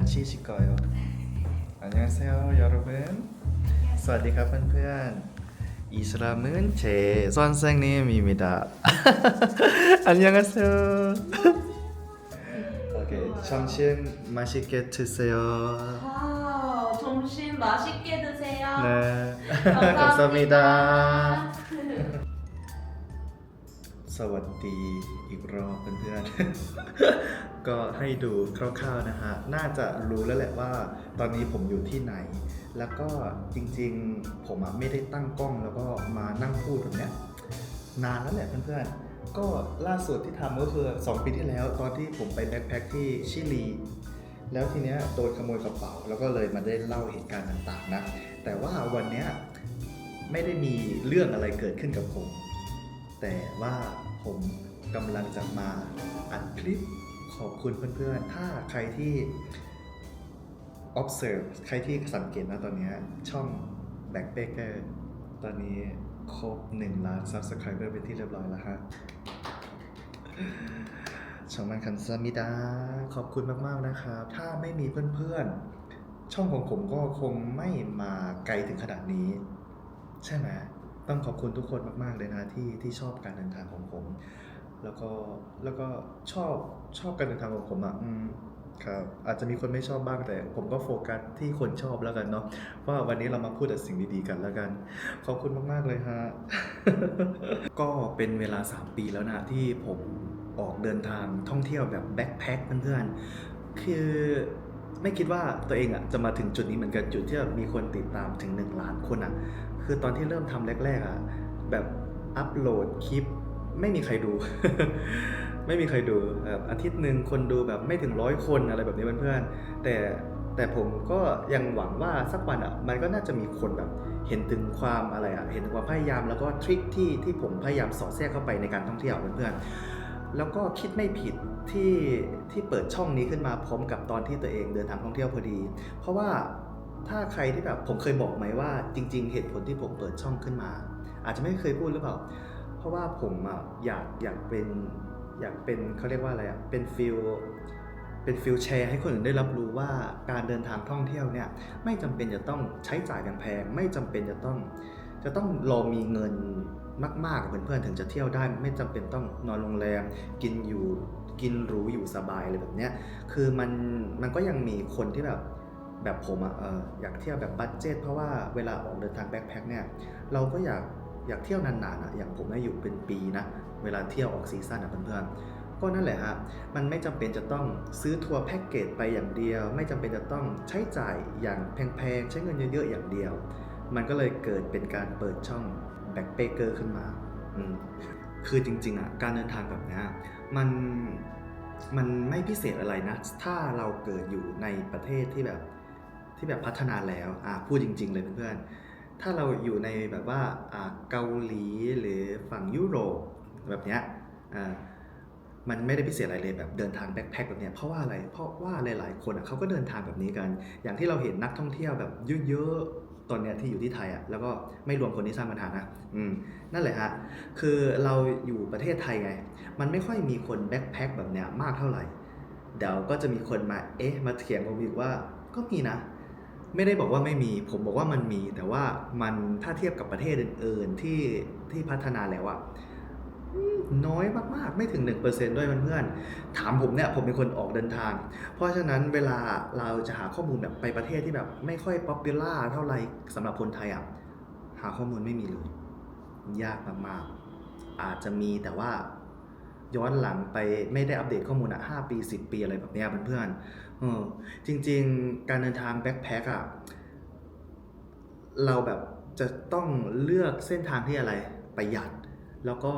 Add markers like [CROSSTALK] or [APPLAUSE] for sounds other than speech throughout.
같이 있을 거예요. 안녕하세요, 여러분. 안녕하세요. 팬팬. 이 사람은 제 선생님입니다. [LAUGHS] 안녕하세요. [LAUGHS] 오케이, 점심 맛있게 드세요. 아, 점심 맛있게 드세요. 네. [LAUGHS] 감사합니다. สวัสดีอีกรอบเพื่อนๆ ก็ให้ดูคร่าวๆนะฮะ น่าจะรู้แล้วแหละว่า ตอนนี้ผมอยู่ที่ไหน แล้วก็จริงๆ ผมไม่ได้ตั้งกล้องแล้วก็มานั่งพูดแบบเนี้ยนานแล้วแหละเพื่อนๆ ก็ล่าสุดที่ทำก็คือ 2 ปีที่แล้ว ตอนที่ผมไปแบ็คแพ็คที่ชิลี แล้วทีเนี้ยโดนขโมยกระเป๋า แล้วก็เลยมาได้เล่าเหตุการณ์ต่างๆนะ แต่ว่าวันเนี้ยไม่ได้มีเรื่องอะไรเกิดขึ้นกับผม แต่ว่าผมกำลังจะมาอัดคลิปขอบคุณเพื่อนๆ ถ้าใครที่ observe ใครที่สังเกตนะตอนนี้ช่อง Backpacker ตอนนี้ครบ 1 ล้าน subscriber เป็นที่เรียบร้อยแล้วฮะชองมันคันซามิดา ขอบคุณมากๆนะครับ ถ้าไม่มีเพื่อนๆ ช่องของผมก็คงไม่มาไกลถึงขนาดนี้ ใช่ไหม ต้องขอบคุณทุกคนมาก ๆ เลยนะที่ที่ชอบการเดินทางของผม แล้วก็แล้วก็ชอบชอบการเดินทางของผมอะครับอาจจะมีคนไม่ชอบบ้างแต่ ผมก็โฟกัสที่คนชอบแล้วกันเนาะว่าวันนี้เรามาพูดแต่สิ่งดีๆกันแล้วกัน ขอบคุณมาก ๆ เลยฮะ ก็เป็นเวลา 3 ปีแล้วนะ ที่ผมออกเดินทางท่องเที่ยวแบบแบ็คแพ็คเพื่อนๆ คือไม่คิดว่าตัวเองอะจะมาถึงจุดนี้เหมือนกันจุดที่แบบมีคนติดตามถึง 1 ล้านคนอะ คือตอนที่เริ่มทำแรกๆอะแบบอัปโหลดคลิป ไม่มีใครดู ไม่มีใครดูแบบอาทิตย์หนึ่งคนดูแบบไม่ถึงร้อยคนอะไรแบบนี้เพื่อนๆแต่แต่ผมก็ยังหวังว่าสักวันอะมันก็น่าจะมีคนแบบเห็นถึงความอะไรอะเห็นถึงความพยายามแล้วก็ทริคที่ที่ผมพยายามสอดแทรกเข้าไปในการท่องเที่ยวเพื่อนๆแล้วก็คิดไม่ผิดที่ที่เปิดช่องนี้ขึ้นมาพร้อมกับตอนที่ตัวเองเดินทางท่องเที่ยวพอดี เพราะว่า ถ้าใครที่แบบผมเคยบอกไหมว่า จริง ๆ เหตุผลที่ผมเปิดช่องขึ้นมา อาจจะไม่เคยพูดหรือเปล่า เพราะว่าผมอะอยากอยากเป็นอยากเป็นเขาเรียกว่าอะไรอะเป็นฟิลเป็นฟิลแชร์ให้คนอื่นได้รับรู้ว่าการเดินทางท่องเที่ยวเนี่ยไม่จำเป็นจะต้องใช้จ่ายแพงไม่จำเป็นจะต้อง จะต้องรอมีเงินมากๆกับเพื่อนๆถึงจะเที่ยวได้ ไม่จำเป็นต้องนอนโรงแรม กินอยู่กินหรูอยู่สบายอะไรแบบเนี้ยคือมันมันก็ยังมีคนที่แบบ แบบผมอะออยากเที่ยวแบบบัดเจตเพราะว่าเวลาออกเดินทางแบ็คแพ็คเนี่ยเราก็อยากอยากเที่ยวนานๆอะอย่างผมเนี่ยอยู่เป็นปีนะเวลาเที่ยวออกซีซั่นอะเพื่อนๆก็นั่นแหละฮะมันไม่จำเป็นจะต้องซื้อทัวร์แพ็กเกจไปอย่างเดียว ไม่จำเป็นจะต้องใช้จ่ายอย่างแพงๆใช้เงินเยอะๆอย่างเดียว มันก็เลยเกิดเป็นการเปิดช่องแบ็คเปเกอร์ขึ้นมาอืมคือจริงๆอะการเดินทางแบบนี้มันมันไม่พิเศษอะไรนะ ถ้าเราเกิดอยู่ในประเทศที่แบบ ที่แบบพัฒนาแล้วอะพูดจริง ๆ เลยเพื่อนๆถ้าเราอยู่ในแบบว่าอ่าเกาหลีหรือฝั่งยุโรปแบบเนี้ยอ่ามันไม่ได้พิเศษอะไรเลยแบบเดินทางแบ็คแพ็คแบบเนี้ยเพราะว่าอะไรเพราะว่าหลาย ๆ คนอะเขาก็เดินทางแบบนี้กัน อย่างที่เราเห็นนักท่องเที่ยวแบบเยอะๆตอนเนี้ยที่อยู่ที่ไทยอะแล้วก็ไม่รวมคนที่สร้างปัญหานะอืมนั่นแหละฮะคือเราอยู่ประเทศไทยไง มันไม่ค่อยมีคนแบ็คแพ็คแบบเนี้ยมากเท่าไหร่เดี๋ยวก็จะมีคนมาเอ๊ะมาเถียงผมอีกว่าก็มีนะ ไม่ได้บอกว่าไม่มี ผมบอกว่ามันมี แต่ว่ามันถ้าเทียบกับประเทศอื่นๆที่ที่พัฒนาแล้วอะน้อยมากๆ ไม่ถึง 1%ด้วยเพื่อนๆ ถามผมเนี่ย ผมเป็นคนออกเดินทาง เพราะฉะนั้นเวลาเราจะหาข้อมูลแบบไปประเทศที่แบบไม่ค่อยป๊อปปูล่าเท่าไหร่สำหรับคนไทยอะ หาข้อมูลไม่มีเลย ยากมากๆ อาจจะมีแต่ว่า ย้อนหลังไปไม่ได้อัปเดตข้อมูลอะห้าปีสิบปีอะไรแบบเนี้ยเพื่อนๆเออจริง ๆ การเดินทางแบ็คแพ็คอะเราแบบจะต้องเลือกเส้นทางที่อะไรประหยัด แล้วก็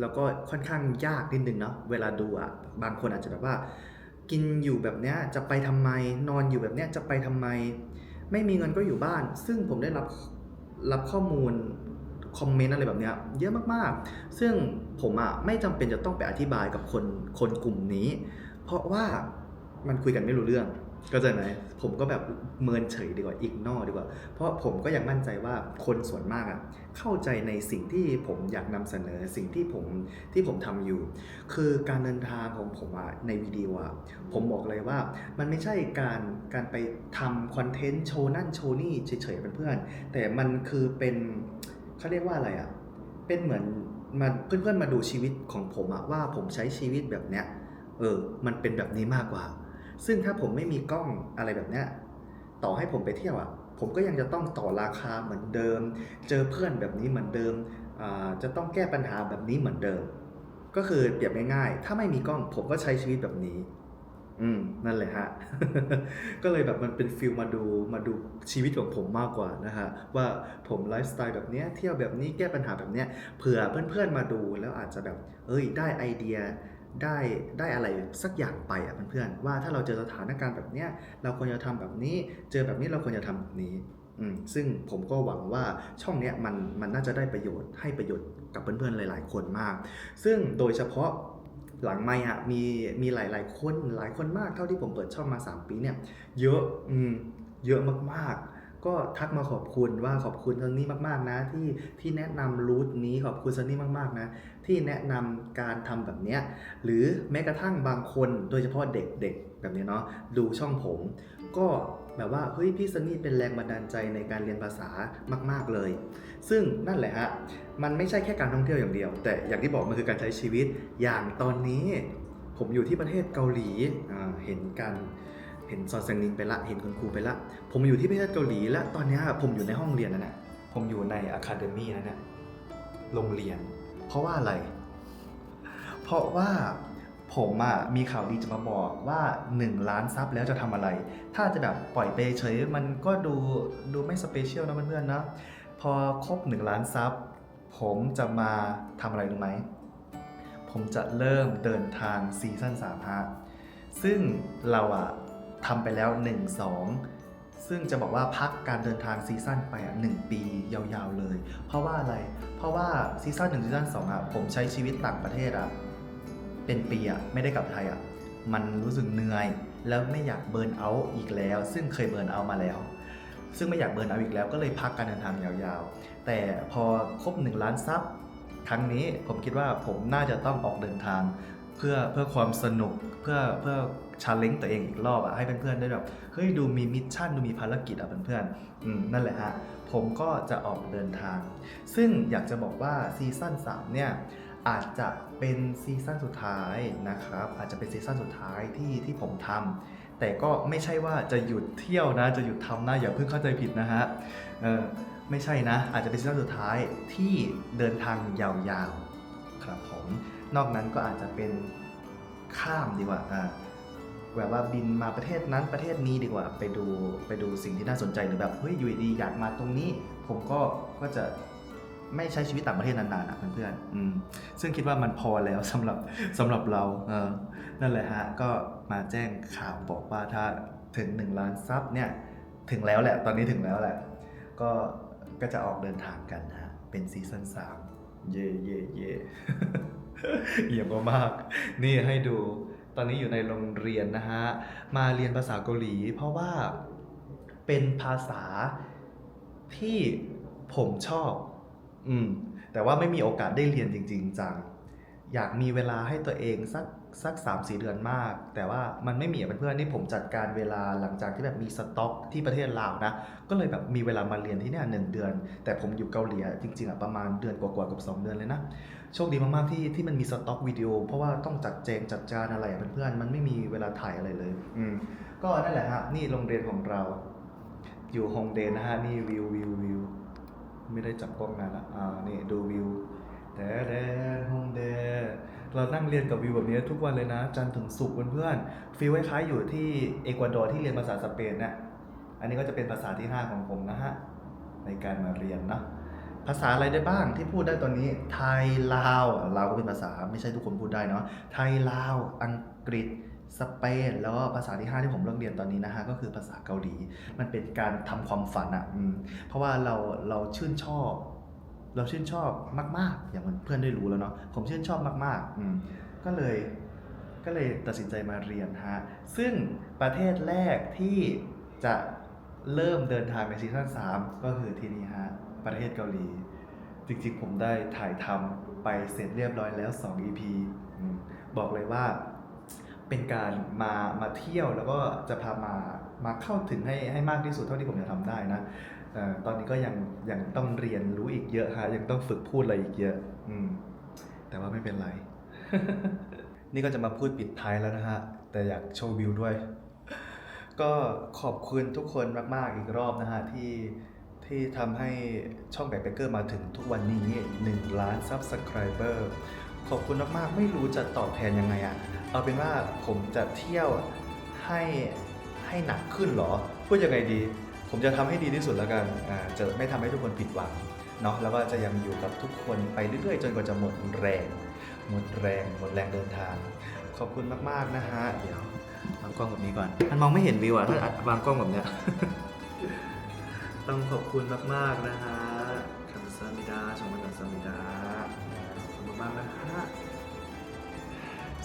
แล้วก็ค่อนข้างยากนิดนึงเนาะเวลาดูอะบางคนอาจจะแบบว่า กินอยู่แบบเนี้ยจะไปทำไม นอนอยู่แบบเนี้ยจะไปทำไม ไม่มีเงินก็อยู่บ้าน ซึ่งผมได้รับรับข้อมูล คอมเมนต์อะไรแบบเนี้ยเยอะมากๆ ซึ่งผมอะไม่จำเป็นจะต้องไปอธิบายกับคนคนกลุ่มนี้ เพราะว่ามันคุยกันไม่รู้เรื่องก็ใจไหมผมก็แบบเมินเฉยดีกว่าอีกนอดีกว่า เพราะผมก็ยังมั่นใจว่าคนส่วนมากอะเข้าใจในสิ่งที่ผมอยากนำเสนอสิ่งที่ผมที่ผมทำอยู่ คือการเดินทางของผมอะในวิดีโออะผมบอกเลยว่ามันไม่ใช่การการไปทำคอนเทนต์โชว์นั่นโชว์นี่เฉยๆเพื่อนๆแต่มันคือเป็น เขาเรียกว่าอะไรอะเป็นเหมือนมาเพื่อนๆมาดูชีวิตของผมอะว่าผมใช้ชีวิตแบบเนี้ย เออ มันเป็นแบบนี้มากกว่า ซึ่งถ้าผมไม่มีกล้องอะไรแบบเนี้ย ต่อให้ผมไปเที่ยวอะผมก็ยังจะต้องต่อราคาเหมือนเดิม เจอเพื่อนแบบนี้เหมือนเดิมอ่าจะต้องแก้ปัญหาแบบนี้เหมือนเดิม ก็คือเปรียบง่ายๆ ถ้าไม่มีกล้องผมก็ใช้ชีวิตแบบนี้ อืมนั่นแหละฮะ ก็เลยแบบมันเป็นฟิลมาดูมาดูชีวิตของผมมากกว่านะฮะว่าผมไลฟ์สไตล์แบบเนี้ยเที่ยวแบบนี้แก้ปัญหาแบบเนี้ยเผื่อเพื่อนๆมาดูแล้วอาจจะแบบ เอ้ย ได้ไอเดียได้ได้อะไรสักอย่างไปอะเพื่อนๆว่าถ้าเราเจอสถานการณ์แบบเนี้ยเราควรจะทำแบบนี้ เจอแบบนี้เราควรจะทำแบบนี้อืมซึ่งผมก็หวังว่าช่องเนี้ยมันมันน่าจะได้ประโยชน์ให้ประโยชน์กับเพื่อนๆหลาย ๆ คนมาก ซึ่งโดยเฉพาะ หลังไม่อะมีมีหลาย ๆ คนหลายคนมากเท่าที่ผมเปิดช่องมา 3 ปีเนี่ยเยอะอืมเยอะมาก ๆ ก็ทักมาขอบคุณว่าขอบคุณซันนี่มาก ๆ นะ ที่ที่แนะนำรูทนี้ขอบคุณซันนี่มาก ๆ นะ ที่แนะนำการทำแบบเนี้ยหรือแม้กระทั่งบางคนโดยเฉพาะเด็ก ๆ แบบเนี้ยเนาะดูช่องผมก็ แบบว่าเฮ้ยพี่ซันนี่เป็นแรงบันดาลใจในการเรียนภาษามาก ๆเลย ซึ่งนั่นแหละฮะมันไม่ใช่แค่การท่องเที่ยวอย่างเดียว แต่อย่างที่บอกมันคือการใช้ชีวิตอย่างตอนนี้ ผมอยู่ที่ประเทศเกาหลีเห็นการเห็นซอนเซงนิงไปละเห็นคุณครูไปละ ผมอยู่ที่ประเทศเกาหลีและตอนนี้ผมอยู่ในห้องเรียนนั่นแหละผมอยู่ในอะคาเดมี่นั่นแหละโรงเรียน เพราะว่าอะไร เพราะว่า ผมอะมีข่าวดีจะมาบอกว่า 1 ล้านซับแล้วจะทำอะไร ถ้าจะแบบปล่อยไปเฉยมันก็ดูดูไม่สเปเชียลนะเพื่อนๆนะ พอครบ 1 ล้านซับผมจะมาทำอะไรรู้ไหม ผมจะเริ่มเดินทางซีซั่น3ฮะซึ่งเราอะทำไปแล้ว 1 2ซึ่งจะบอกว่าพักการเดินทางซีซั่นไปอะหนึ่งปียาวๆเลย เพราะว่าอะไร เพราะว่าซีซั่นหนึ่งซีซั่นสองอะผมใช้ชีวิตต่างประเทศอะ เป็นปีอะไม่ได้กลับไทยอะมันรู้สึกเหนื่อย แล้วไม่อยากเบิร์นเอาท์อีกแล้ว ซึ่งเคยเบิร์นเอาท์มาแล้ว ซึ่งไม่อยากเบิร์นเอาท์อีกแล้วก็เลยพักการเดินทางยาวๆ แต่พอครบ1ล้านซับครั้งนี้ผมคิดว่าผมน่าจะต้องออกเดินทาง เพื่อเพื่อความสนุกเพื่อเพื่อชาเลนจ์ตัวเองอีกรอบอะให้เพื่อนๆได้แบบเฮ้ยดูมีมิชชั่นดูมีภารกิจอะเพื่อนๆอืมนั่นแหละฮะผมก็จะออกเดินทาง ซึ่งอยากจะบอกว่าซีซั่น3เนี่ย อาจจะเป็นซีซั่นสุดท้ายนะครับ อาจจะเป็นซีซั่นสุดท้ายที่ที่ผมทำแต่ก็ไม่ใช่ว่าจะหยุดเที่ยวนะ จะหยุดทำนะอย่าเพิ่งเข้าใจผิดนะฮะเออไม่ใช่นะ อาจจะเป็นซีซั่นสุดท้ายที่เดินทางยาวๆครับผมนอกนั้นก็อาจจะเป็นข้ามดีกว่าอ่าแบบว่าบินมาประเทศนั้นประเทศนี้ดีกว่า ไปดูไปดูสิ่งที่น่าสนใจหรือแบบเฮ้ยอยู่ดีอยากมาตรงนี้ ผมก็ก็จะ ไม่ใช้ชีวิตต่างประเทศนานๆอะเพื่อนๆอืมซึ่งคิดว่ามันพอแล้วสำหรับสำหรับเราเออนั่นแหละฮะก็มาแจ้งข่าวบอกว่าถ้าถึง 1 ล้านซับเนี่ยถึงแล้วแหละ ตอนนี้ถึงแล้วแหละ ก็ก็จะออกเดินทางกันนะฮะเป็นซีซั่น3เย่เย่เย่เยี่ยมมากๆนี่ให้ดูตอนนี้อยู่ในโรงเรียนนะฮะ มาเรียนภาษาเกาหลี เพราะว่าเป็นภาษาที่ผมชอบ อืม แต่ว่าไม่มีโอกาสได้เรียนจริง ๆ จัง อยากมีเวลาให้ตัวเองสักสักสามสี่เดือนมาก แต่ว่ามันไม่มีเพื่อนๆนี่ผมจัดการเวลาหลังจากที่แบบมีสต็อกที่ประเทศลาวนะ ก็เลยแบบมีเวลามาเรียนที่เนี่ยหนึ่งเดือน แต่ผมอยู่เกาหลีจริงๆอะประมาณเดือนกว่าๆกับสองเดือนเลยนะ โชคดีมากๆที่ที่มันมีสต็อกวิดีโอ เพราะว่าต้องจัดแจงจัดจานอะไรอะเพื่อนๆมันไม่มีเวลาถ่ายอะไรเลย อืม ก็นั่นแหละฮะนี่โรงเรียนของเรา อยู่ฮงเดนนะฮะนี่วิววิววิว ไม่ได้จับกล้องนานละอ่านี่ดูวิวแต่แดนฮงเดเรานั่งเรียนกับวิวแบบนี้ทุกวันเลยนะ จันทร์ถึงศุกร์เพื่อนๆฟีลคล้ายๆอยู่ที่เอกวาดอร์ที่เรียนภาษาสเปนเนี่ยอันนี้ก็จะเป็นภาษาที่ห้าของผมนะฮะ ในการมาเรียนเนาะภาษาอะไรได้บ้างที่พูดได้ตอนนี้ ไทยลาวลาวก็เป็นภาษาไม่ใช่ทุกคนพูดได้เนาะไทยลาวอังกฤษ สเปนแล้วก็ภาษาที่ 5 ที่ผมเริ่มเรียนตอนนี้นะฮะก็คือภาษาเกาหลี มันเป็นการทำความฝันอะ่ะอืมเพราะว่าเราเราชื่นชอบ เราชื่นชอบมาก ๆ อย่างเพื่อนได้รู้แล้วเนาะผมชื่นชอบมากๆอืมก็เลยก็เลยตัดสินใจมาเรียนฮะซึ่งประเทศแรกที่จะเริ่มเดินทางในซีซั่น3ก็คือที่นี่ฮะประเทศเกาหลี จริงๆ ผมได้ถ่ายทำไปเสร็จเรียบร้อยแล้ว 2 EP อบอกเลยว่า เป็นการมามาเที่ยวแล้วก็จะพามามาเข้าถึงให้ให้มากที่สุดเท่าที่ผมจะทำได้นะอตอนนี้ก็ยังยังต้องเรียนรู้อีกเยอะฮะยังต้องฝึกพูดอะไรอีกเยอะ อืม แต่ว่าไม่เป็นไร นี่ก็จะมาพูดปิดท้ายแล้วนะฮะ แต่อยากโชว์วิวด้วย ก็ขอบคุณทุกคนมากๆอีกรอบนะฮะ ที่ที่ทำให้ช่องแบกแบเกอร์มาถึงทุกวันนี้1ล้านซับสไครเบอร์ ขอบคุณมากๆ ไม่รู้จะตอบแทนยังไงอะ่ะ เอาเป็นว่าผมจะเที่ยวให้ให้หนักขึ้นหรอ พูดยังไงดี ผมจะทำให้ดีที่สุดแล้วกัน อ่า จะไม่ทำให้ทุกคนผิดหวังเนาะ แล้วก็จะยังอยู่กับทุกคนไปเรื่อยๆ จนกว่าจะหมดแรง หมดแรง หมดแรงเดินทาง ขอบคุณมากๆนะฮะ เดี๋ยววางกล้องแบบนี้ก่อน มันมองไม่เห็นวิวอะถ้าวางกล้องแบบเนี้ย ต้องขอบคุณมากๆนะฮะ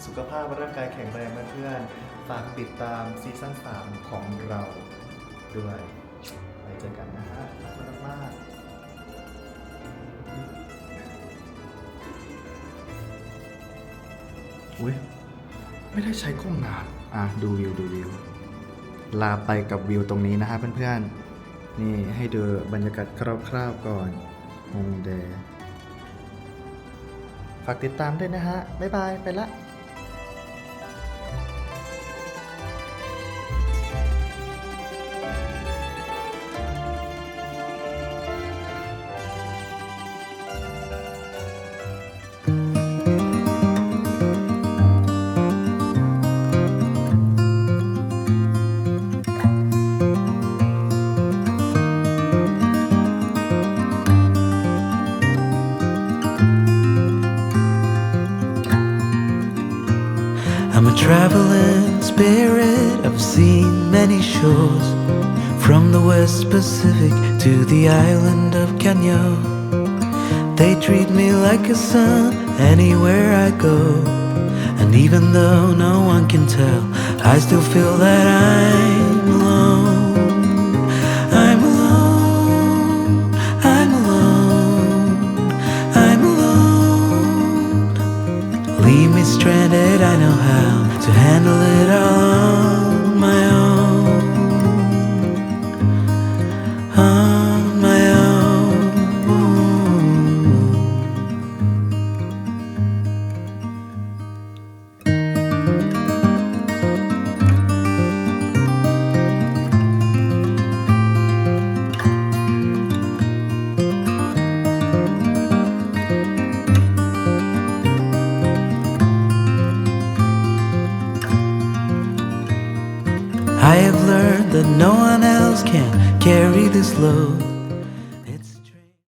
สุขภาพร่างกายแข็งแรงนะเพื่อน ฝากติดตามซีซั่น3ของเราด้วยไว้เจอกันนะฮะขอบคุณมากๆอุ้ยไม่ได้ใช้กล้องนาน อะ ดูวิว ดูวิว ลาไปกับวิวตรงนี้นะฮะเพื่อนๆ นี่ให้ดูบรรยากาศคร่าวๆก่อนฮงเดฝากติดตามด้วยนะฮะ บ๊ายบาย ไปละ a traveling spirit, I've seen many shores From the West Pacific to the island of Kenya They treat me like a son anywhere I go. And even though no one can tell, I still feel that I'm is low.